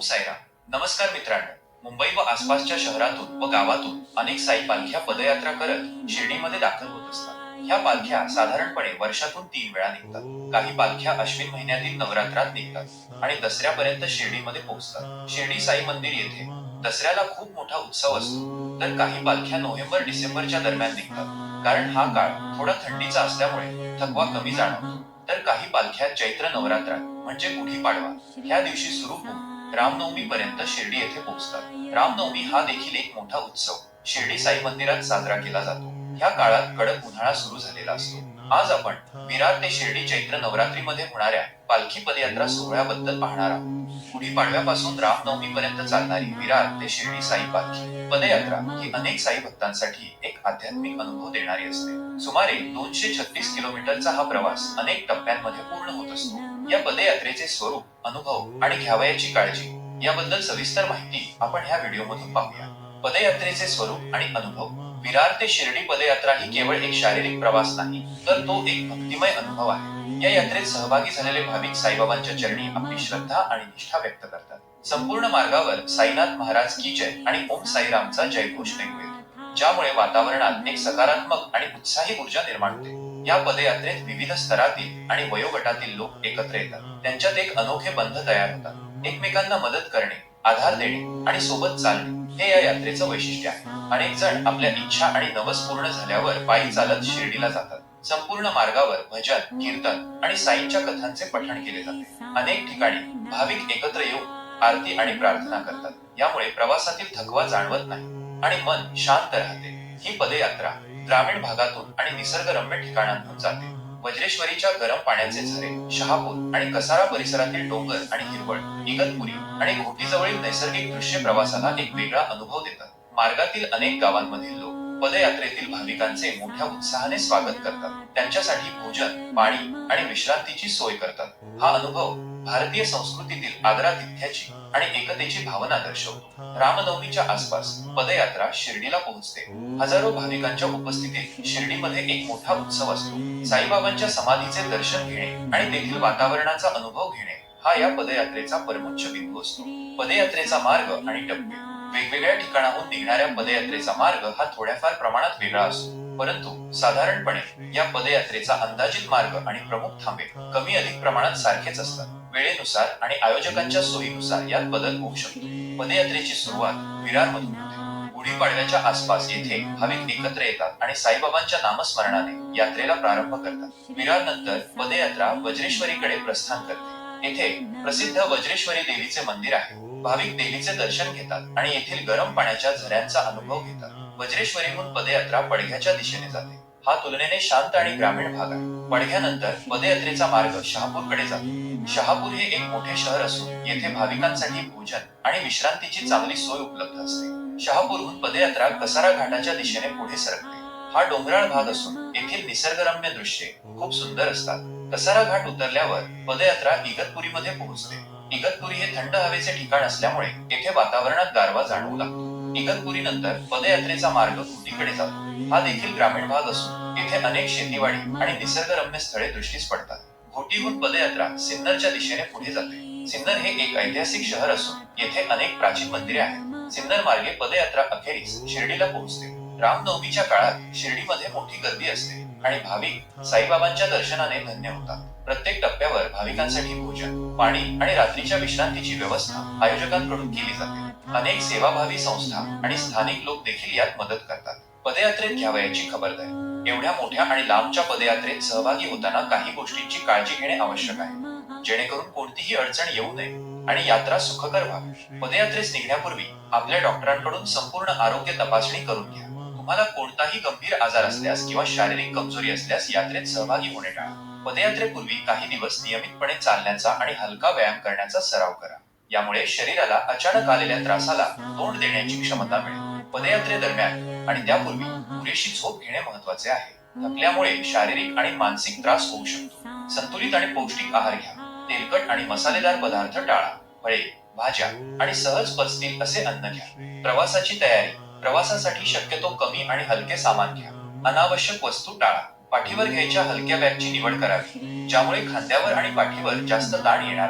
ओम साईराम. नमस्कार मित्रांनो. मुंबई व आसपासच्या शहरातून व गावातून अनेक साई पालख्या पदयात्रा करत शिर्डीमध्ये दाखल होत असतात. ह्या पालख्या साधारणपणे वर्षातून तीन वेळा निघतात. काही पालख्या अश्विन महिन्यातील नवरात्रात निघतात आणि दसऱ्यापर्यंत शिर्डीमध्ये पोहोचतात. शिर्डी साई मंदिर येथे दसऱ्याला खूप मोठा उत्सव असतो. तर काही पालख्या नोव्हेंबर डिसेंबरच्या दरम्यान निघतात. कारण हा काळ थोडा थंडीचा असल्यामुळे थकवा कमी जाणवतो. तर काही पालख्या चैत्र नवरात्रात म्हणजे गुढीपाडवा ह्या दिवशी सुरू होऊन रामनवमी पर्यंत शिर्डी येथे पोहोचतात. रामनवमी हा देखील एक मोठा उत्सव. शिर्डी साई मंदिरात साजरा केला जातो. ह्या काळात कडक उन्हाळा सुरू झालेला असतो. आज आपण विरार ते शिर्डी चैत्र नवरात्रीमध्ये होणाऱ्या पालखी पदयात्रा सोहळ्याबद्दल पाहणार आहोत. गुढीपाडव्यापासून रामनवमी पर्यंत चालणारी विरार ते शिर्डी साई पालखी पदयात्रा ही अनेक साई भक्तांसाठी एक आध्यात्मिक अनुभव देणारी असते. सुमारे दोनशे छत्तीस किलोमीटरचा हा प्रवास अनेक टप्प्यांमध्ये पूर्ण होत असतो. या पदयात्रेचे स्वरूप अनुभव आणि घ्यावयाची काळजी याबद्दल सविस्तर माहिती आपण ह्या व्हिडिओमधून पाहूया. पदयात्रेचे स्वरूप आणि अनुभव. विरार ते शिर्डी पदयात्रा ही केवळ एक शारीरिक प्रवास नाही तर तो एक भक्तिमय अनुभव आहे. या यात्रेत सहभागी झालेले भाविक साईबाबांच्या चरणी आपली श्रद्धा आणि निष्ठा व्यक्त करतात. संपूर्ण मार्गावर साईनाथ महाराज की जय आणि ओम साईरामचा जयघोष ऐकू येतो ज्यामुळे वातावरणात एक सकारात्मक आणि उत्साही ऊर्जा निर्माण होते. या पदयात्रेत विविध स्तरातील आणि वयोगटातील लोक एकत्र येतात. त्यांच्यात एक अनोखे बंध तयार होतात. एकमेकांना मदत करणे आधार देणे आणि सोबत चालणे हे या यात्रेचं वैशिष्ट्य आहे. अनेक जण आपल्या इच्छा आणि नवस पूर्ण झाल्यावर पायी चालत शिर्डीला जातात. संपूर्ण मार्गावर भजन कीर्तन आणि साईंच्या कथांचे पठण केले जाते. अनेक ठिकाणी भाविक एकत्र येऊन आरती आणि प्रार्थना करतात. यामुळे प्रवासातील थकवा जाणवत नाही आणि मन शांत राहते. ही पदयात्रा ग्रामीण भागातून आणि निसर्गरम्य ठिकाणांतून जाते. वज्रेश्वरीच्या गरम पाण्याचे झरे शहापूर आणि कसारा परिसरातील डोंगर आणि हिरवळ इगतपुरी आणि घोटीजवळील नैसर्गिक दृश्य प्रवासाला एक वेगळा अनुभव देतात. मार्गातील अनेक गावांमधील लोक पदयात्रेतील भाविकांचे मोठ्या उत्साहाने स्वागत करतात. त्यांच्यासाठी भोजन पाणी आणि विश्रांतीची सोय करतात. हा अनुभव भारतीय संस्कृतीतील आदरातिथ्याची आणि एकतेची भावना दर्शवतो. रामनवमीच्या आसपास पदयात्रा शिर्डीला पोहोचते. हजारो भाविकांच्या उपस्थितीत शिर्डीमध्ये एक मोठा उत्सव असतो. साईबाबांच्या समाधीचे दर्शन घेणे आणि तेथील वातावरणाचा अनुभव घेणे हा या पदयात्रेचा परमोच्च बिंदू असतो. पदयात्रेचा मार्ग आणि टप्पे. वेगवेगळ्या ठिकाणाहून निघणाऱ्या पदयात्रेचा मार्ग हा थोड्याफार प्रमाणात वेगळा असतो. परंतु साधारणपणे या पदयात्रेचा अंदाजित मार्ग आणि प्रमुख थांबे कमी अधिक प्रमाणात सारखेच असतात. वेळेनुसार आणि आयोजकांच्या सोयीनुसार यात बदल होऊ शकतो. पदयात्रेची सुरुवात विरारमधून होते. गुढीपाडव्याच्या आसपास येथे भाविक एकत्र येतात आणि साईबाबांच्या नामस्मरणाने यात्रेला प्रारंभ करतात. विरार नंतर पदयात्रा वज्रेश्वरीकडे प्रस्थान करते. येथे प्रसिद्ध वज्रेश्वरी देवीचे मंदिर आहे. भाविक देवीचे दर्शन घेतात आणि येथील गरम पाण्याच्या झऱ्यांचा अनुभव घेतात. वज्रेश्वरीहून पदयात्रा पडघ्याच्या दिशेने जाते. हा तुलनेने शांत आणि ग्रामीण भाग आहे. पडघ्यानंतर पदयात्रेचा मार्ग शहापूरकडे जातो. शहापूर हे एक मोठे शहर असून येथे भाविकांसाठी भोजन आणि विश्रांतीची चांगली सोय उपलब्ध असते. शहापूरहून पदयात्रा कसारा घाटाच्या दिशेने पुढे सरकते. हा डोंगराळ भाग असून येथील निसर्गरम्य दृश्ये खूप सुंदर असतात. कसारा घाट उतरल्यावर पदयात्रा इगतपुरीमध्ये पोहोचते. इगतपुरी हे थंड हवेचे ठिकाण असल्यामुळे येथे वातावरणात गारवा जाणवू लागतो. इगतपुरीनंतर पदयात्रेचा मार्ग घोटीकडे जातो. हा देखील ग्रामीण भाग असून येथे अनेक शेतीवाडी आणि निसर्गरम्य स्थळे दृष्टीस पडतात. घोटीहून पदयात्रा सिन्नरच्या दिशेने पुढे जाते. सिन्नर हे एक ऐतिहासिक शहर असून येथे अनेक प्राचीन मंदिरे आहेत. सिन्नर मार्गे पदयात्रा अखेरीस शिर्डीला पोहोचते. रामनवमीच्या काळात शिर्डीमध्ये मोठी गर्दी असते आणि भाविक साईबाबांच्या दर्शनाने धन्य होतात. प्रत्येक टप्प्यावर भाविकांसाठी भोजन पाणी आणि रात्रीच्या विश्रांतीची व्यवस्था आयोजकांकडून केली जाते. अनेक सेवाभावी संस्था आणि स्थानिक लोक देखील यात मदत करतात. पदयात्रेत घ्यावयाची खबरदारी. एवढ्या मोठ्या आणि लांबच्या पदयात्रेत सहभागी होताना काही गोष्टींची काळजी घेणे आवश्यक आहे. जेणेकरून कोणतीही अडचण येऊ नये आणि यात्रा सुखकर व्हावी. पदयात्रेस निघण्यापूर्वी आपल्या डॉक्टरांकडून संपूर्ण आरोग्य तपासणी करून घ्या. तुम्हाला कोणताही गंभीर आजार असल्यास किंवा शारीरिक कमजोरी असल्यास यात्रेत सहभागी होणे टाळा. पदयात्रेपूर्वी काही दिवस नियमितपणे चालण्याचा आणि हलका व्यायाम करण्याचा सराव करा. यामुळे शरीराला अचानक आलेल्या त्रासाला तोंड देण्याची क्षमता मिळेल पदयात्रेदरम्यान आणि त्यापूर्वी पुरेशी झोप घेणे महत्त्वाचे आहे. थकल्यामुळे शारीरिक आणि मानसिक त्रास होऊ शकतो. संतुलित आणि पौष्टिक आहार घ्या. तेलकट आणि मसालेदार पदार्थ टाळा. फळे भाज्या आणि सहज पचतील असे अन्न घ्या. प्रवासाची तयारी. प्रवासासाठी शक्यतो कमी आणि हलके सामान घ्या. अनावश्यक वस्तू टाळा. पाठीवर घ्यायच्या हलक्या बॅगची निवड करावी ज्यामुळे खांद्यावर आणि पाठीवर जास्त ताण येणार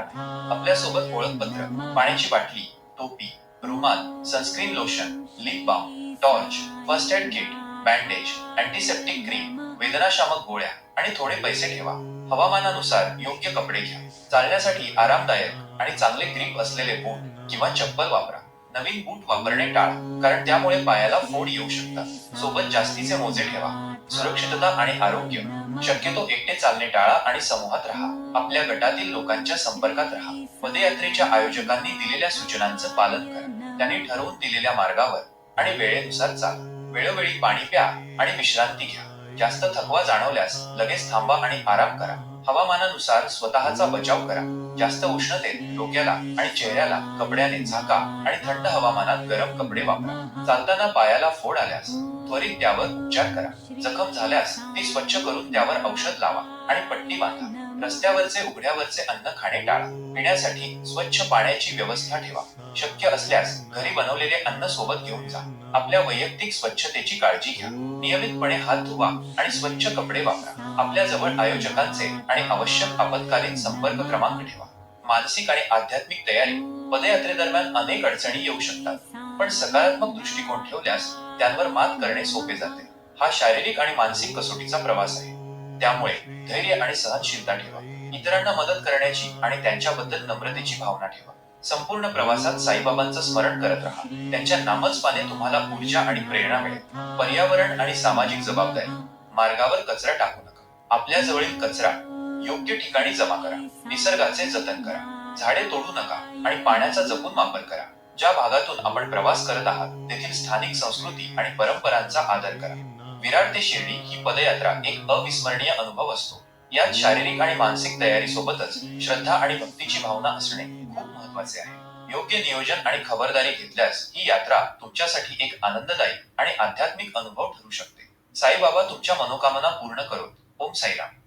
आपल्यासोबत ओळखपत्र पाण्याची बाटली टोपी रुमाल sunscreen lotion lip balm torch first aid kit bandage antiseptic cream वेदनाशामक गोळ्या आणि थोडे पैसे ठेवा. हवामानानुसार योग्य कपडे घ्या. चालण्यासाठी आरामदायक आणि चांगले ग्रीप असलेले बूट किंवा चप्पल वापरा. नवीन बूट वापरणे टाळा कारण त्यामुळे पायाला फोड येऊ शकतात. सोबत जास्तीचे मोजे ठेवा. सुरक्षितता आणि आरोग्य. शक्यतो एकटे चालणे टाळा आणि समूहात राहा. आपल्या गटातील लोकांच्या संपर्कात राहा. पदयात्रेच्या आयोजकांनी दिलेल्या सूचनांचं पालन करा. त्यांनी ठरवून दिलेल्या मार्गावर आणि वेळेनुसार चाल. वेळोवेळी पाणी प्या आणि विश्रांती घ्या. जास्त थकवा जाणवल्यास लगेच थांबा आणि आराम करा. हवामानानुसार स्वतःचा बचाव करा. जास्त उष्णतेत डोक्याला आणि चेहऱ्याला कपड्याने झाका आणि थंड हवामानात गरम कपडे वापरा. चालताना पायाला फोड आल्यास त्वरित त्यावर उपचार करा. जखम झाल्यास ती स्वच्छ करून त्यावर औषध लावा आणि पट्टी बांधा. रस्त्यावरचे उघड्यावरचे अन्न खाणे टाळा. पिण्यासाठी स्वच्छ पाण्याची व्यवस्था ठेवा. शक्य असल्यास घरी बनवलेले अन्न सोबत घेऊन जा. आपल्या वैयक्तिक स्वच्छतेची काळजी घ्या. नियमितपणे हात धुवा आणि स्वच्छ कपडे वापरा. आपल्या जवळ आयोजकांचे आणि आवश्यक आपत्कालीन संपर्क क्रमांक ठेवा. मानसिक आणि आध्यात्मिक तयारी. पदयात्रेदरम्यान अनेक अडचणी येऊ शकतात. पण सकारात्मक दृष्टिकोन ठेवल्यास त्यांवर मात करणे सोपे जाते. हा शारीरिक आणि मानसिक कसोटीचा प्रवास आहे. त्यामुळे धैर्य आणि सहनशीलता ठेवा. इतरांना मदत करण्याची आणि त्यांच्याबद्दल नम्रतेची भावना ठेवा. संपूर्ण प्रवासात साईबाबांचं स्मरण करत राहा. त्यांच्या नामस्पाने तुम्हाला ऊर्जा आणि प्रेरणा मिळेल. पर्यावरण आणि सामाजिक जबाबदारी. मार्गावर कचरा टाकू नका. आपल्या जवळील कचरा योग्य ठिकाणी जमा करा. निसर्गाचे जतन करा. झाडे तोडू नका आणि पाण्याचा जपून वापर करा. ज्या भागातून आपण प्रवास करत आहात तेथील स्थानिक संस्कृती आणि परंपरांचा आदर करा. विरार ते शिर्डी ही पदयात्रा एक अविस्मरणीय अनुभव असतो. यात शारीरिक आणि मानसिक तयारी सोबतच श्रद्धा आणि भक्तीची भावना असणे खूप महत्त्वाचे आहे. योग्य नियोजन आणि खबरदारी घेतल्यास ही यात्रा तुमच्यासाठी एक आनंददायी आणि आध्यात्मिक अनुभव ठरू शकते. साईबाबा तुमच्या मनोकामना पूर्ण करोत. ओम साईराम.